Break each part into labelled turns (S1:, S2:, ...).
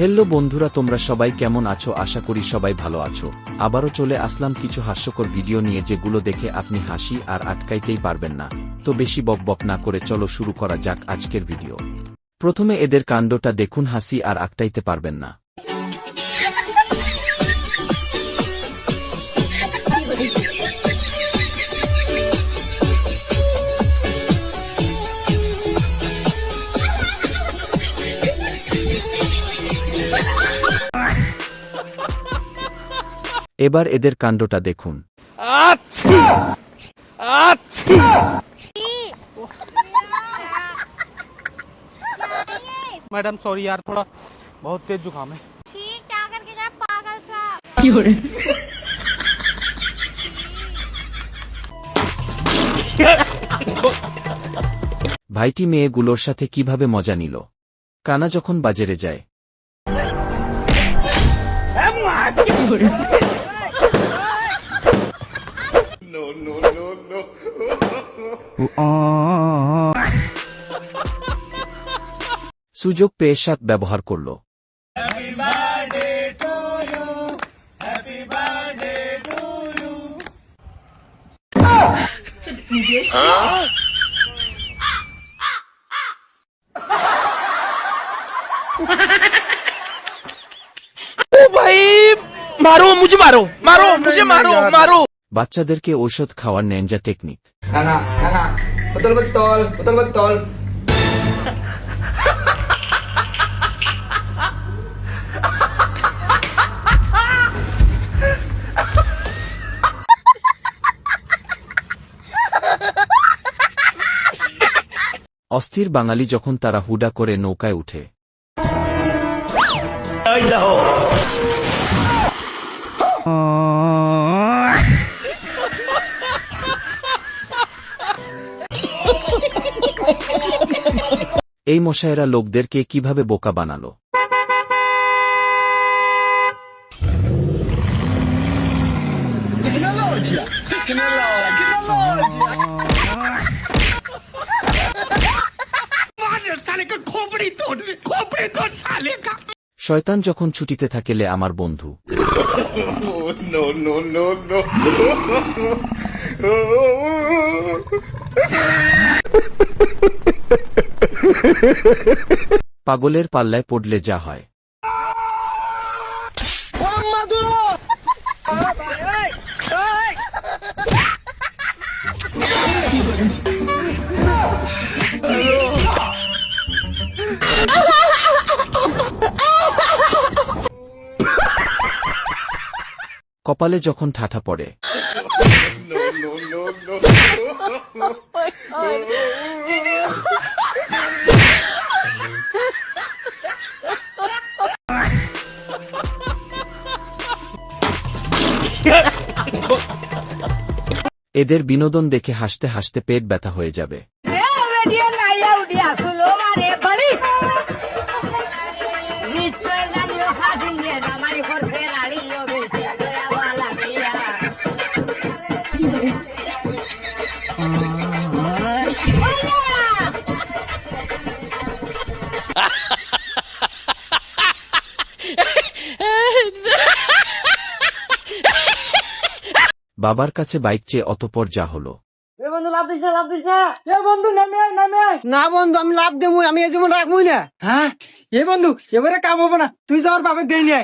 S1: Hello বন্ধুরা, তোমরা সবাই কেমন আছো? আশা করি সবাই ভালো আছো। আবারও চলে আসলাম কিছু হাস্যকর ভিডিও নিয়ে, যেগুলো দেখে আপনি হাসি আর আটকাইতেই পারবেন না। তো বেশি বক বক না করে চলো শুরু করা যাক আজকের ভিডিও। প্রথমে এদের কাণ্ডটা দেখুন, হাসি আর আটকাইতে পারবেন না। এবার এদের কাণ্ডটা দেখুন
S2: मैडम सॉरी यार थोड़ा बहुत तेज जुकाम है
S3: ठीक क्या करके जाए पागल सा
S1: ভাইটি মেয়েগুলোর সাথে কিভাবে মজা নিল কানা যখন বাজারে যায় no, no, no. সুযোগ পেয়ে সাত ব্যবহার করল
S4: মারো মুঝে মারো মারো মুঝে মারো মারো
S1: বাচ্চাদেরকে ঔষধ খাওয়ার নেঞ্জা টেকনিক. অস্থির বাঙালি যখন তারা হুডা করে নৌকায় উঠে। এই মশায়েরা লোকদেরকে কীভাবে বোকা বানালো? শয়তান যখন ছুটিতে থাকেলে আমার বন্ধু। পাগলের পাল্লায় পড়লে যা হয় কপালে যখন ঠাঠা পড়ে এদের বিনোদন দেখে হাসতে হাসতে পেট ব্যথা হয়ে যাবে।
S5: Oh,
S1: বাবার কাছে বাইক চেয়ে অতপর যা হলো।
S6: এ বন্ধু লাভ দিস না লাভ দিস না। এ বন্ধু নামে আয় নামে আয়। না বন্ধু আমি লাভ দেবো আমি এই জীবন রাখব না। হ্যাঁ? এ বন্ধু এবারে কাম হব না। তুই যাওয়ার বাপের দেই নিয়ে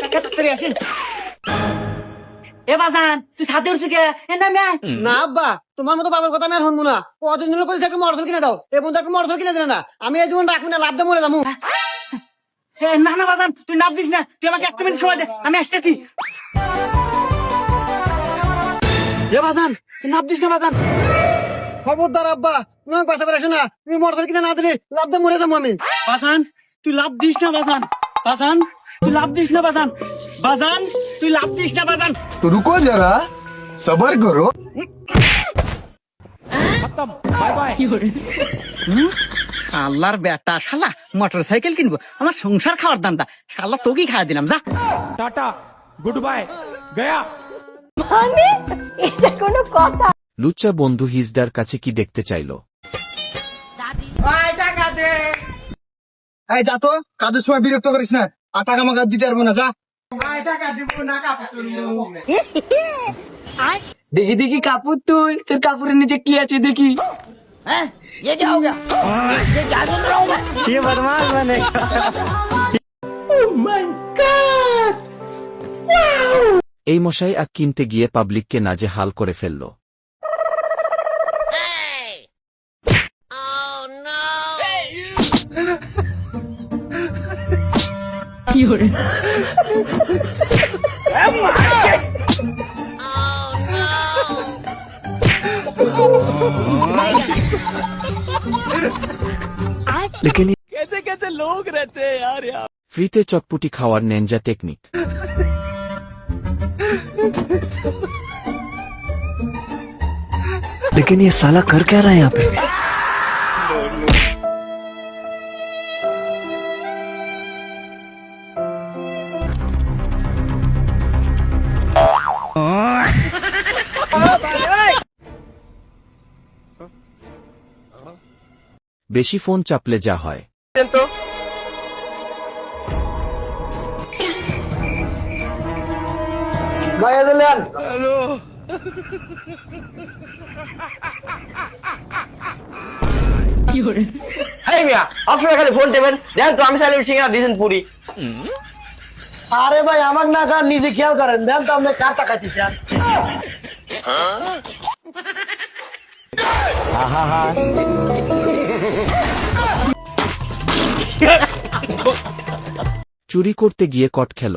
S6: তাড়াতাড়ি আসেন এ বাজান তুই সাথে উঠছি কে? এ নামে আয়। না আব্বা তোমার মতো বাবার কথা আমি আর শুনব না। কদিন ধরে কইছে একটা মোটরসাইকেল কিনে দাও। এ বন্ধু একটা মোটরসাইকেল কিনে দিলে না। আমি এই জীবন রাখব না লাভ দেবো মরে যাব। না না বাজান তুই নাপ দিস না। তুই আমাকে একটা মিনিট সময় দে আমি আসতেছি। এ নাপ দিস না খবরদার আব্বা তুমি না। তুমি মোটরসাইকেল কিনে না দিলে লাভ দিয়ে মরে যাব আমি। তুই লাভ দিস না তুই লাভ দিস না তুই লাভ দিস না
S7: তো রুকো
S2: যারা সবার করো।
S6: আল্লাহর বেটা শালা মোটর সাইকেল কিনবো। আমার সংসার খাওয়ার দান্দা শালা তোকেই খাওয়া দিলাম যা।
S2: টাটা গুড বাই গয়া।
S3: মানে এটা কোনো কথা।
S1: লুচ্চা বন্ধু হিজদার কাছে কি দেখতে চাইল?
S6: এই যা তো কাজের সময় বিরক্ত করিস না। আর টাকা মাকা দিতে পারব না যা। দেখি দেখি কাপড় তুই। তোর কাপড়ের নিচে কি আছে দেখি।
S1: এই মশাই আগ কিনতে গিয়ে পাবলিককে নাজে হাল? করে ফেলল ফ্রিতে চটপুটি খাওয়ার নেঞ্জা টেকনিক।
S8: लेकिन ये साला कर क्या रहा है यहाँ पे
S1: বেশি ফোন চাপলে যা হয়
S6: ভাইয়া দিলেন
S4: এই মিয়া অপশনে খালি ফোন টেবেন দেখেন তো আমি চাইলে সিঙ্গারা দিয়েছেন পুরি।
S6: আরে ভাই আমার না কার নিজে খেয়াল করেন। দেন তো আপনি কার টাকা দিচ্ছেন
S1: চুরি করতে গিয়ে কট খেল।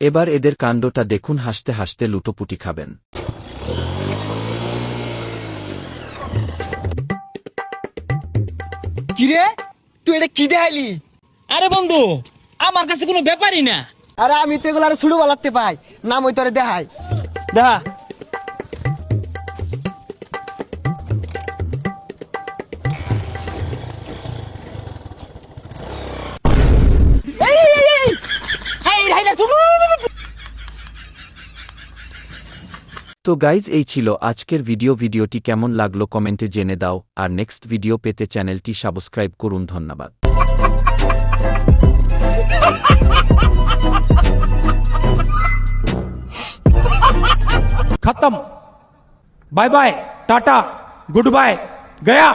S1: এবার এদের কাণ্ডটা দেখুন হাসতে হাসতে লুটোপুটি খাবেন।
S6: কিরে? তুই এটা কি দেখালি
S9: আরে বন্ধু আমার কাছে কোনো ব্যাপারই না।
S6: আরে আমি তো এগুলো আরও ছুড়ু বালাতে পাই। নাম ওই তোরে দেখাই।
S9: দেখা
S1: তো গাইজ এই ছিল আজকের ভিডিও ভিডিওটি কেমন লাগল কমেন্টে জেনে দাও। আর নেক্সট ভিডিও পেতে চ্যানেলটি সাবস্ক্রাইব করুন। ধন্যবাদ।
S2: খতম। Bye bye, tata, good bye, Gaya.